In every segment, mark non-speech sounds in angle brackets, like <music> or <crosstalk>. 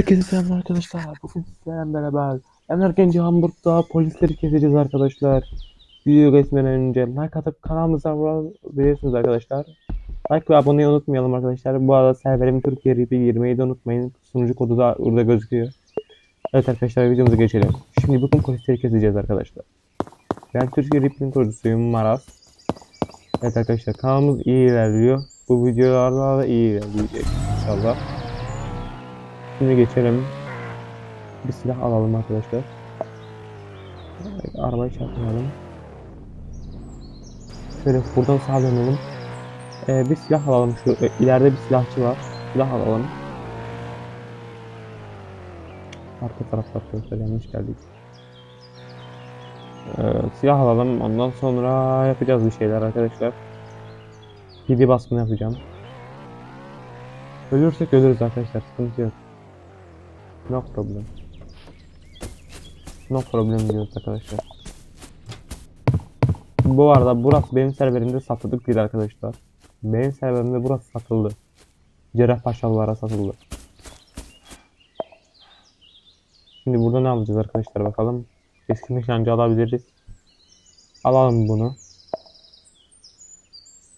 Herkese selam arkadaşlar. Bugün sizlerle beraber Emergenci Hamburg'da polisleri keseceğiz arkadaşlar. Video geçmeden önce like atıp kanalımıza abone olabilirsiniz arkadaşlar. Like ve aboneyi unutmayalım arkadaşlar. Bu arada serverim Türkiye RP girmeyi de unutmayın. Sunucu kodu da burada gözüküyor. Evet arkadaşlar videomuza geçelim. Şimdi bugün polisleri keseceğiz arkadaşlar. Ben Türkiye RP'nin kurucusuyum Maras. Evet arkadaşlar kanalımız iyi ilerliyor. Bu videolarda da iyi ilerleyecek inşallah. Şimdi geçelim. Bir silah alalım arkadaşlar. Evet, Arabayı çarpmayalım. Şöyle buradan sağa dönelim. Ee, bir silah alalım. Şu e, ileride bir silahçı var. Silah alalım. Arka tarafta arkadaşlar yanlış geldik. Ee, silah alalım. Ondan sonra yapacağız bir şeyler arkadaşlar. PD baskını yapacağım. Ölürsek ölürüz arkadaşlar. Sıkıntı yok. No problem. No problem diyoruz arkadaşlar. Bu arada burası benim serverimde satılık değil arkadaşlar. Benim serverimde burası satıldı. Cerrahpaşalılara satıldı. Şimdi burada ne alacağız arkadaşlar bakalım. Eski nişancı alabiliriz. Alalım bunu.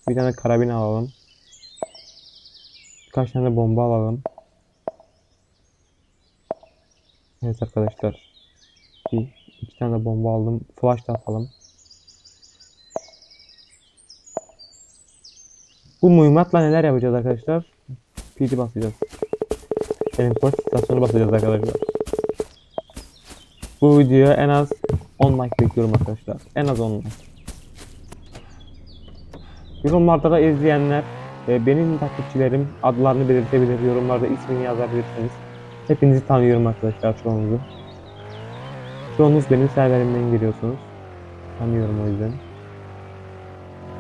Bir tane karabin alalım. Birkaç tane bomba alalım. Evet arkadaşlar. Bir, iki tane bomba aldım. Flash da atalım. Bu mühimmatla neler yapacağız arkadaşlar? PD basacağız. Polis istasyonu basacağız arkadaşlar. Bu videoya en az 10 like bekliyorum arkadaşlar. En az 10 like. Yorumlarda da izleyenler e, benim takipçilerim adlarını belirtebilir. Yorumlarda ismini yazabilirsiniz. Hepinizi tanıyorum arkadaşlar çoğunuzu. Çoğunuz benim serverimden giriyorsunuz. Tanıyorum o yüzden.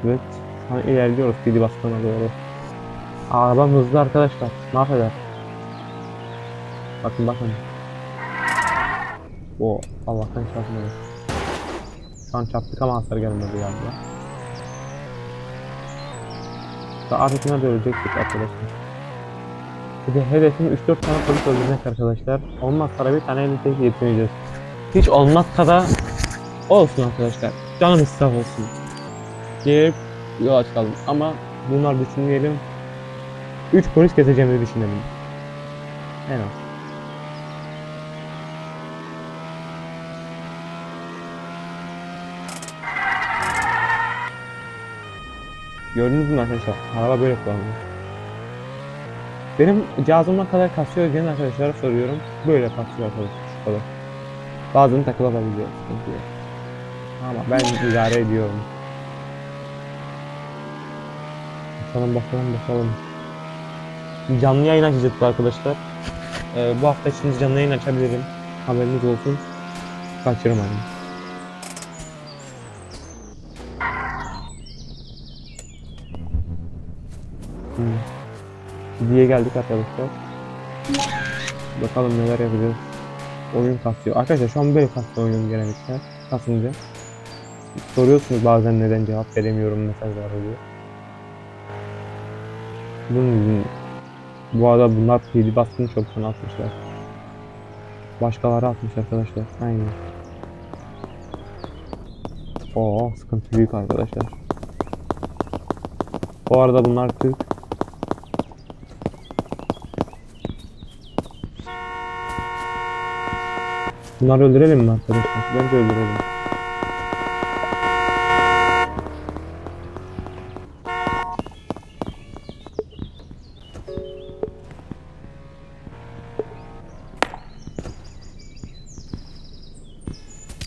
Evet. Şu ilerliyoruz PD baskına doğru. Arabam hızlı arkadaşlar. Mahveder. Bakın bakın. O Allah'tan çarpmadı. Şu an çarptık ama hasar gelmedi galiba. Daha arkasına da ölecektik arkadaşlar. De hedefim 3-4 tane polis öldürmek arkadaşlar. Olmazsa bir tane tek yetineceğiz. Hiç olmazsa da olsun arkadaşlar. Canım israf olsun. Gelip yola çıkalım. Ama bunlar düşünmeyelim. 3 polis keseceğimizi düşünelim. En az. Gördünüz mü arkadaşlar? Araba böyle kullanılıyor. Benim cihazımla kadar kasıyor diyen arkadaşlara soruyorum. Böyle kasıyor arkadaşlar şu kadar. Bazen takılabiliyor sıkıntı yok. Ama ben <laughs> idare ediyorum. Bakalım bakalım bakalım. Canlı yayın açacaktık arkadaşlar. Ee, bu hafta için canlı yayın açabilirim. Haberiniz olsun. Kaçırmayın. Hmm. Diye geldik arkadaşlar. Bakalım neler yapacağız. Oyun kasıyor. Arkadaşlar şu an böyle kasıyor oyun genellikle. Kasınca. Soruyorsunuz bazen neden cevap veremiyorum mesajlar oluyor. Bunun. Bu arada bunlar PD baskını çok sana atmışlar. Başkaları atmış arkadaşlar. Aynen. Oo sıkıntı büyük arkadaşlar. Bu arada bunlar Türk. Bunları öldürelim mi arkadaşlar? Bence öldürelim.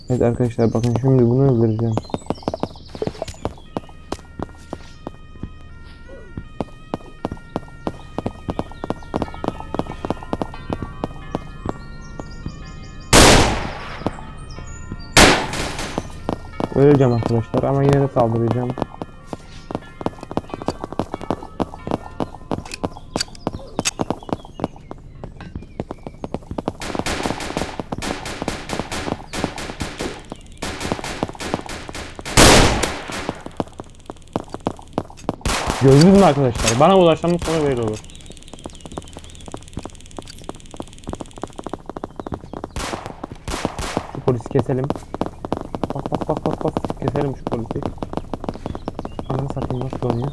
Evet arkadaşlar bakın şimdi bunu öldüreceğim. Öleceğim arkadaşlar ama yine de saldıracağım. Gördünüz mü arkadaşlar? Bana ulaşmanın sonu böyle olur. Şu polisi keselim. Bak bak bak bak bak. Keselim şu polisi. Ananı satayım nasıl oynuyor?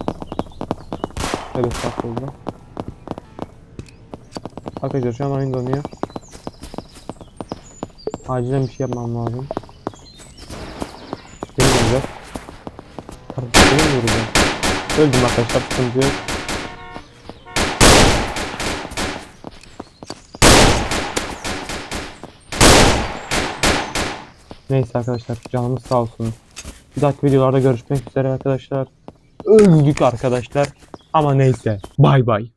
Evet estağfurullah. Arkadaşlar şu an oyun donuyor. Acilen bir şey yapmam lazım. Beni vuracak. Kardeşim beni mi vuracak? Öldüm arkadaşlar sıkıntı yok. Neyse arkadaşlar canımız sağ olsun. Bir dahaki videolarda görüşmek üzere arkadaşlar. Öldük arkadaşlar. Ama neyse. Bay bay.